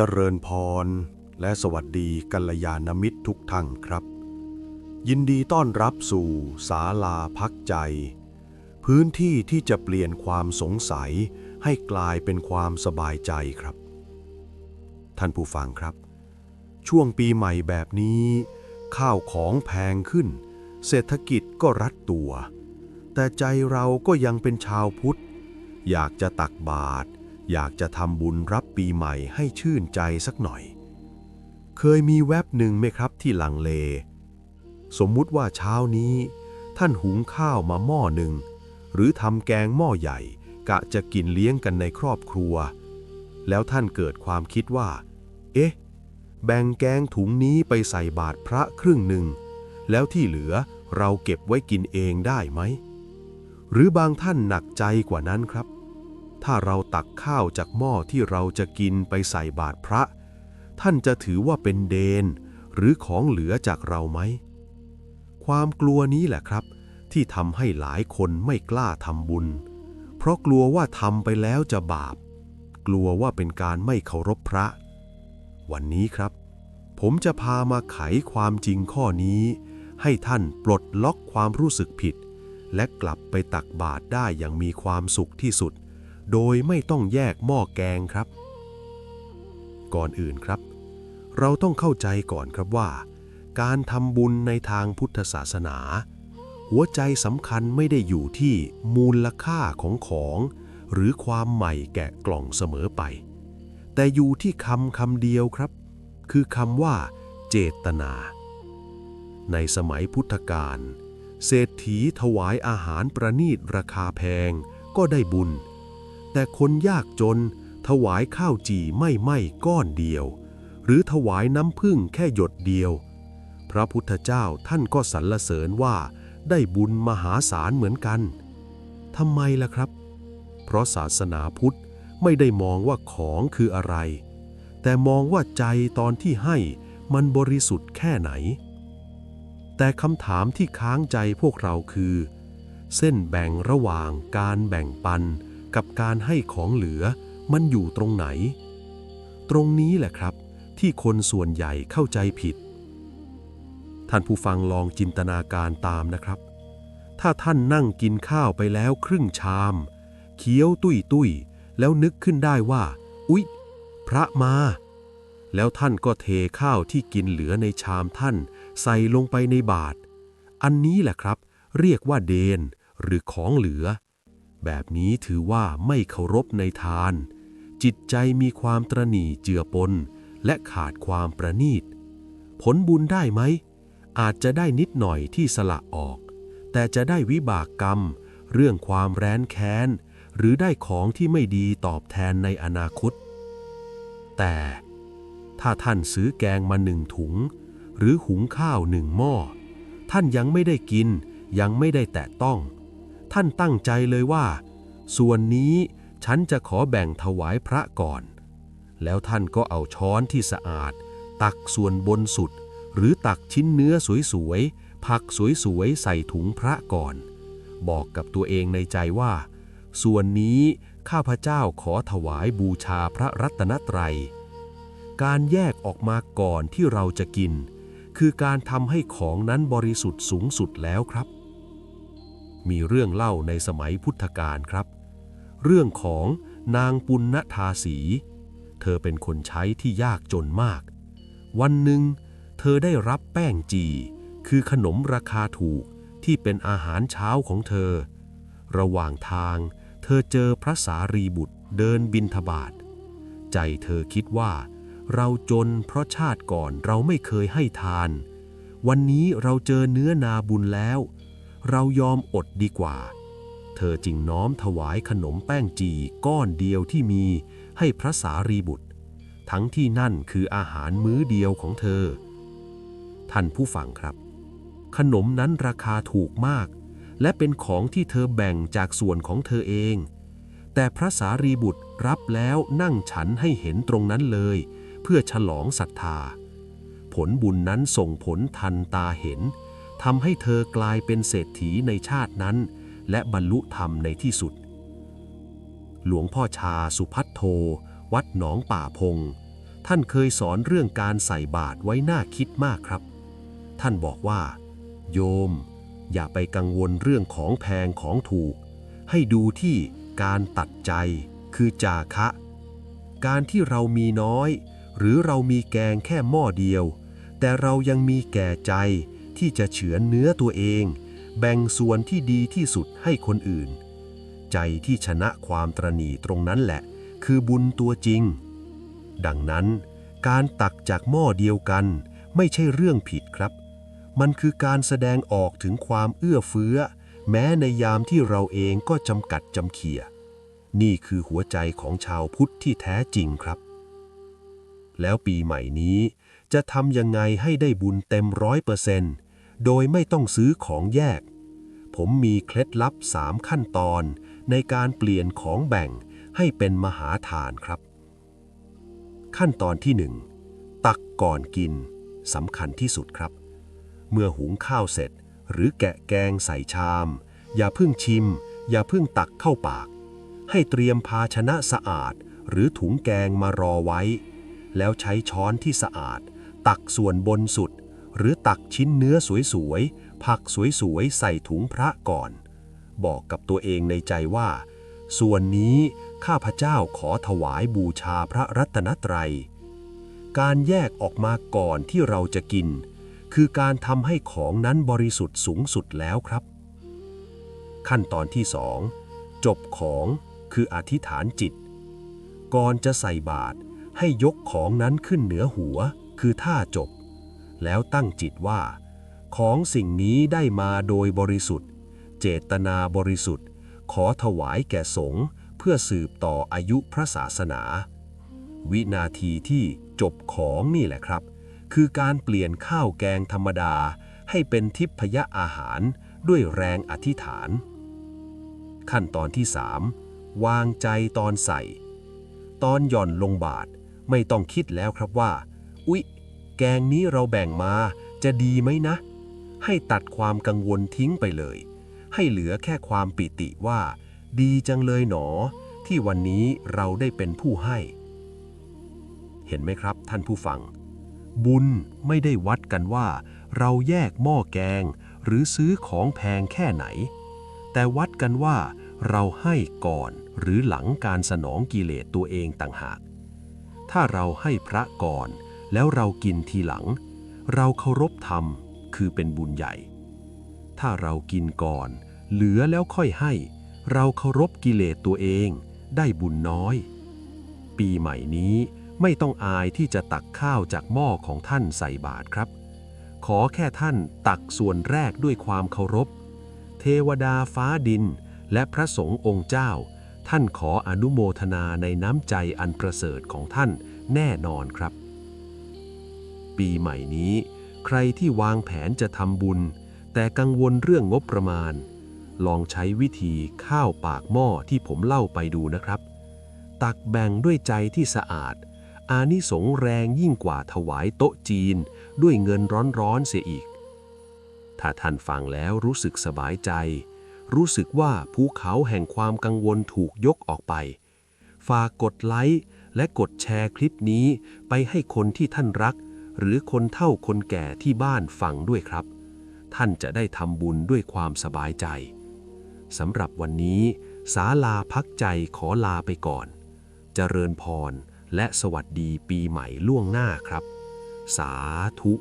เจริญพร และสวัสดีกัลยาณมิตรทุกท่านครับ ยินดีต้อนรับสู่ศาลาพักใจ พื้นที่ที่จะเปลี่ยนความสงสัยให้กลายเป็นความสบายใจครับ ท่านผู้ฟังครับ ช่วงปีใหม่แบบนี้ ข้าวของแพงขึ้น เศรษฐกิจก็รัดตัว แต่ใจเราก็ยังเป็นชาวพุทธ อยากจะตักบาตร อยากจะทำบุญรับปีใหม่ให้ชื่นใจสักหน่อย เคยมีแวบหนึ่งไหมครับที่ลังเล สมมุติว่าเช้านี้ ท่านหุงข้าวมาหม้อหนึ่ง หรือทำแกงหม้อใหญ่ กะจะกินเลี้ยงกันในครอบครัว แล้วท่านเกิดความคิดว่า เอ๊ะ แบ่งแกงถุงนี้ไปใส่บาตรพระครึ่งหนึ่ง แล้วที่เหลือเราเก็บไว้กินเองได้ไหม หรือบางท่านหนักใจกว่านั้นครับ ถ้าเราตักข้าวจากหม้อที่เราจะกินไปใส่บาตรพระ ท่านจะถือว่าเป็นเดน หรือของเหลือจากเราไหม ความกลัวนี้แหละครับ ที่ทำให้หลายคนไม่กล้าทำบุญ เพราะกลัวว่าทำไปแล้วจะบาป กลัวว่าเป็นการไม่เคารพพระ วันนี้ครับ ผมจะพามาไขความจริงข้อนี้ ให้ท่านปลดล็อกความรู้สึกผิด และกลับไปตักบาตรได้อย่างมีความสุขที่สุด โดยไม่ต้องแยกหม้อแกงครับ ก่อนอื่นครับ เราต้องเข้าใจก่อนครับว่า การทำบุญในทางพุทธศาสนา หัวใจสำคัญไม่ได้อยู่ที่มูลค่าของของ หรือความใหม่แกะกล่องเสมอไป แต่อยู่ที่คำคำเดียวครับ คือคำว่า เจตนา ในสมัยพุทธกาลเศรษฐีถวายอาหารประณีตราคาแพงก็ได้บุญ แต่คนยากจน ถวายข้าวจี่ไม่ไม้ก้อนเดียว หรือถวายน้ำพึ่งแค่หยดเดียว พระพุทธเจ้าท่านก็สรรเสริญว่าได้บุญมหาศาลเหมือนกันทำไมล่ะครับ เพราะศาสนาพุทธไม่ได้มองว่าของคืออะไร แต่มองว่าใจตอนที่ให้มันบริสุทธิ์แค่ไหน แต่คำถามที่ค้างใจพวกเราคือ เส้นแบ่งระหว่างการแบ่งปัน กับการให้ของเหลือมันอยู่ตรงไหน ตรงนี้แหละครับ ที่คนส่วนใหญ่เข้าใจผิด ท่านผู้ฟังลองจินตนาการตามนะครับ ถ้าท่านนั่งกินข้าวไปแล้วครึ่งชาม เคี้ยวตุ้ยตุ้ยแล้วนึกขึ้นได้ว่า อุ๊ย พระมา แล้วท่านก็เทข้าวที่กินเหลือในชามท่าน ใส่ลงไปในบาตรอันนี้แหละครับ เรียกว่าเดนหรือของเหลือ แบบนี้ถือว่าไม่เคารพในทาน จิตใจมีความตรณีเจือปน และขาดความประณีต ผลบุญได้ไหม อาจจะได้นิดหน่อยที่สละออก แต่จะได้วิบากกรรม เรื่องความแร้นแค้น หรือได้ของที่ไม่ดีตอบแทนในอนาคต แต่ถ้าท่านซื้อแกงมาหนึ่งถุง หรือหุงข้าวหนึ่งหม้อ ท่านยังไม่ได้กินยังไม่ได้แตะต้อง ท่านตั้งใจเลยว่า ส่วนนี้ฉันจะขอแบ่งถวายพระก่อน แล้วท่านก็เอาช้อนที่สะอาด ตักส่วนบนสุด หรือตักชิ้นเนื้อสวยๆ ผักสวยๆ ใส่ถุงพระก่อน บอกกับตัวเองในใจว่า ส่วนนี้ข้าพเจ้าขอถวายบูชาพระรัตนตรัย การแยกออกมาก่อนที่เราจะกิน คือการทำให้ของนั้นบริสุทธิ์สูงสุดแล้วครับ มีเรื่องเล่าในสมัยพุทธกาลครับ เรื่องของนางปุณณทาสี เธอเป็นคนใช้ที่ยากจนมาก วันหนึ่ง เธอได้รับแป้งจี คือขนมราคาถูกที่เป็นอาหารเช้าของเธอ ระหว่างทาง เธอเจอพระสารีบุตรเดินบินทบาท ใจเธอคิดว่า เราจนเพราะชาติก่อนเราไม่เคยให้ทาน วันนี้เราเจอเนื้อนาบุญแล้ว เรายอมอดดีกว่า เธอจึงน้อมถวายขนมแป้งจีก้อนเดียวที่มีให้พระสารีบุตร ทั้งที่นั่นคืออาหารมื้อเดียวของเธอ ท่านผู้ฟังครับ ขนมนั้นราคาถูกมาก และเป็นของที่เธอแบ่งจากส่วนของเธอเอง แต่พระสารีบุตรรับแล้วนั่งฉันให้เห็นตรงนั้นเลย เพื่อฉลองศรัทธา ผลบุญนั้นส่งผลทันตาเห็น ทำให้เธอกลายเป็นเศรษฐีในชาตินั้น และบรรลุธรรมในที่สุด หลวงพ่อชาสุพัทโท วัดหนองป่าพง ท่านเคยสอนเรื่องการใส่บาตรไว้น่าคิดมากครับ ท่านบอกว่า โยม อย่าไปกังวลเรื่องของแพงของถูก ให้ดูที่การตัดใจคือจาคะ การที่เรามีน้อย หรือเรามีแกงแค่หม้อเดียว แต่เรายังมีแก่ใจ ที่จะเฉือนเนื้อตัวเอง แบ่งส่วนที่ดีที่สุดให้คนอื่น ใจที่ชนะความตรณีตรงนั้นแหละ คือบุญตัวจริง ดังนั้น การตักจากหม้อเดียวกัน ไม่ใช่เรื่องผิดครับ มันคือการแสดงออกถึงความเอื้อเฟื้อ แม้ในยามที่เราเองก็จำกัดจำเขีย นี่คือหัวใจของชาวพุทธที่แท้จริงครับ แล้วปีใหม่นี้จะทำยังไงให้ได้บุญเต็มร้อยเปอร์เซนต์ โดยไม่ต้องซื้อของแยก ผมมีเคล็ดลับสามขั้นตอนในการเปลี่ยนของแบ่งให้เป็นมหาทานครับ ขั้นตอนที่หนึ่งตักก่อนกินสำคัญที่สุดครับ เมื่อหุงข้าวเสร็จ หรือแกะแกงใส่ชาม อย่าเพิ่งชิม อย่าเพิ่งตักเข้าปาก ให้เตรียมภาชนะสะอาด หรือถุงแกงมารอไว้ แล้วใช้ช้อนที่สะอาด ตักส่วนบนสุด หรือตักชิ้นเนื้อสวยๆ ผักสวยๆ ใส่ถุงพระก่อน บอกกับตัวเองในใจว่า ส่วนนี้ข้าพเจ้าขอถวายบูชาพระรัตนตรัย การแยกออกมาก่อนที่เราจะกิน คือการทำให้ของนั้นบริสุทธิ์สูงสุดแล้วครับ ขั้นตอนที่สองจบของคืออธิษฐานจิต ก่อนจะใส่บาตรให้ยกของนั้นขึ้นเหนือหัว คือท่าจบ แล้วตั้งจิตว่า ของสิ่งนี้ได้มาโดยบริสุทธิ์ เจตนาบริสุทธิ์ ขอถวายแก่สงฆ์เพื่อสืบต่ออายุพระศาสนา วินาทีที่จบของนี่แหละครับ คือการเปลี่ยนข้าวแกงธรรมดา ให้เป็นทิพยอาหารด้วยแรงอธิษฐาน ขั้นตอนที่ 3 วางใจตอนใส่ ตอนหย่อนลงบาทไม่ต้องคิดแล้วครับว่า อุ๊ย แกงนี้เราแบ่งมาจะดีไหมนะ ให้ตัดความกังวลทิ้งไปเลย ให้เหลือแค่ความปิติว่า ดีจังเลยหนอ ที่วันนี้เราได้เป็นผู้ให้ เห็นไหมครับท่านผู้ฟัง บุญไม่ได้วัดกันว่า เราแยกหม้อแกง หรือซื้อของแพงแค่ไหน แต่วัดกันว่า เราให้ก่อนหรือหลังการสนองกิเลสตัวเองต่างหาก ถ้าเราให้พระก่อน แล้วเรากินทีหลัง เราเคารพธรรมคือเป็นบุญใหญ่ ถ้าเรากินก่อน เหลือแล้วค่อยให้ เราเคารพกิเลสตัวเองได้บุญน้อย ปีใหม่นี้ไม่ต้องอายที่จะตักข้าวจากหม้อของท่านใส่บาตรครับ ขอแค่ท่านตักส่วนแรกด้วยความเคารพ เทวดาฟ้าดิน และพระสงฆ์องค์เจ้า ท่านขออนุโมทนาในน้ำใจอันประเสริฐของท่านแน่นอนครับ ปีใหม่นี้ ใครที่วางแผนจะทำบุญ แต่กังวลเรื่องงบประมาณ ลองใช้วิธีข้าวปากหม้อที่ผมเล่าไปดูนะครับ ตักแบ่งด้วยใจที่สะอาด อานิสงแรงยิ่งกว่าถวายโต๊ะจีน ด้วยเงินร้อนๆเสียอีก ถ้าท่านฟังแล้วรู้สึกสบายใจ รู้สึกว่าภูเขาแห่งความกังวลถูกยกออกไป ฝากกดไลค์และกดแชร์คลิปนี้ไปให้คนที่ท่านรัก หรือคนเฒ่าคนแก่ที่บ้านฟังด้วยครับ ท่านจะได้ทำบุญด้วยความสบายใจสำหรับวันนี้สาลาพักใจขอลาไปก่อนเจริญพรและสวัสดีปีใหม่ล่วงหน้าครับ สาธุ